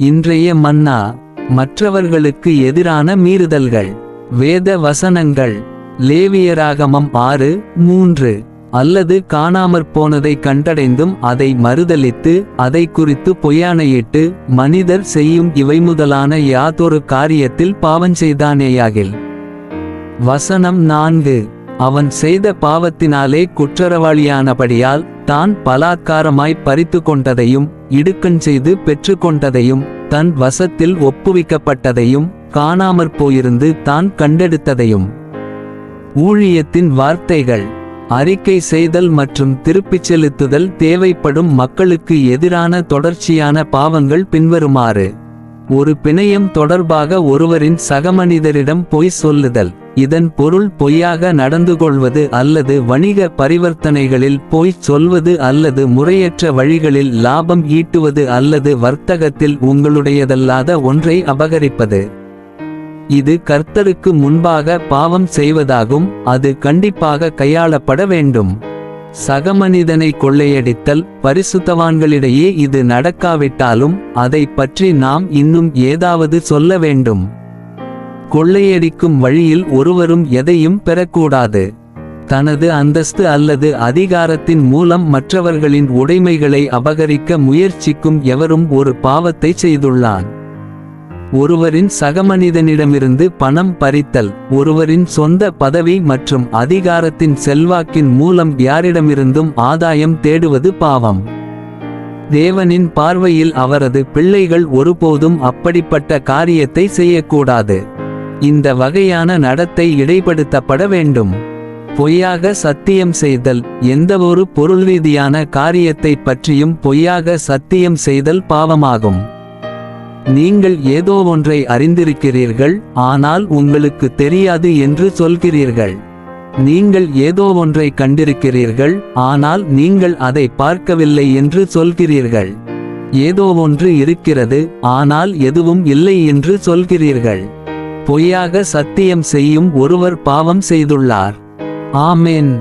இன்றைய மன்னா மற்றவர்களுக்கு எதிரான மீறுதல்கள். வேத வசனங்கள். லேவியராகமம் ஆறு மூன்று. அல்லது காணாமற் போனதை கண்டடைந்தும் அதை மறுதலித்து அதை குறித்து பொய்யானையிட்டு மனிதர் செய்யும் இவை முதலான யாதொரு காரியத்தில் பாவஞ்செய்தானேயாகில் வசனம் நான்கு. அவன் செய்த பாவத்தினாலே குற்றவாளியானபடியால் தான் பலாத்காரமாய் பறித்து கொண்டதையும் இடுக்கண் செய்து பெற்று கொண்டதையும் தன் வசத்தில் ஒப்புவிக்கப்பட்டதையும் காணாமற் போயிருந்து தான் கண்டெடுத்ததையும். ஊழியத்தின் வார்த்தைகள் அறிக்கை செய்தல் மற்றும் திருப்பிச் செலுத்துதல் தேவைப்படும் மக்களுக்கு எதிரான தொடர்ச்சியான பாவங்கள் பின்வருமாறு. ஒரு பிணையம் தொடர்பாக ஒருவரின் சகமனிதரிடம் பொய் சொல்லுதல். இதன் பொருள் பொய்யாக நடந்து கொள்வது அல்லது வணிக பரிவர்த்தனைகளில் பொய் சொல்வது அல்லது முறையற்ற வழிகளில் லாபம் ஈட்டுவது அல்லது வர்த்தகத்தில் உங்களுடையதல்லாத ஒன்றை அபகரிப்பது. இது கர்த்தருக்கு முன்பாக பாவம் செய்வதாகும் அது கண்டிப்பாக கையாளப்பட வேண்டும். சகமனிதனை கொள்ளையடித்தல் பரிசுத்தவான்களிடையே இது நடக்காவிட்டாலும் அதை பற்றி நாம் இன்னும் ஏதாவது சொல்ல வேண்டும். கொள்ளையடிக்கும் வழியில் ஒருவரும் எதையும் பெறக்கூடாது. தனது அந்தஸ்து அல்லது அதிகாரத்தின் மூலம் மற்றவர்களின் உடைமைகளை அபகரிக்க முயற்சிக்கும் எவரும் ஒரு பாவத்தை செய்துள்ளான். ஒருவரின் சகமனிதனிடமிருந்து பணம் பறித்தல் ஒருவரின் சொந்த பதவி மற்றும் அதிகாரத்தின் செல்வாக்கின் மூலம் யாரிடமிருந்தும் ஆதாயம் தேடுவது பாவம். தேவனின் பார்வையில் அவரது பிள்ளைகள் ஒருபோதும் அப்படிப்பட்ட காரியத்தை செய்யக்கூடாது. இந்த வகையான நடத்தை இடைப்படுத்தப்பட வேண்டும். பொய்யாக சத்தியம் செய்தல் எந்தவொரு பொருள் ரீதியான காரியத்தை பற்றியும் பொய்யாக சத்தியம் செய்தல் பாவமாகும். நீங்கள் ஏதோ ஒன்றை அறிந்திருக்கிறீர்கள் ஆனால் உங்களுக்கு தெரியாது என்று சொல்கிறீர்கள். நீங்கள் ஏதோ ஒன்றை கண்டிருக்கிறீர்கள் ஆனால் நீங்கள் அதை பார்க்கவில்லை என்று சொல்கிறீர்கள். ஏதோ ஒன்று இருக்கிறது ஆனால் எதுவும் இல்லை என்று சொல்கிறீர்கள். பொய்யாக சத்தியம் செய்யும் ஒருவர் பாவம் செய்துள்ளார். ஆமென்.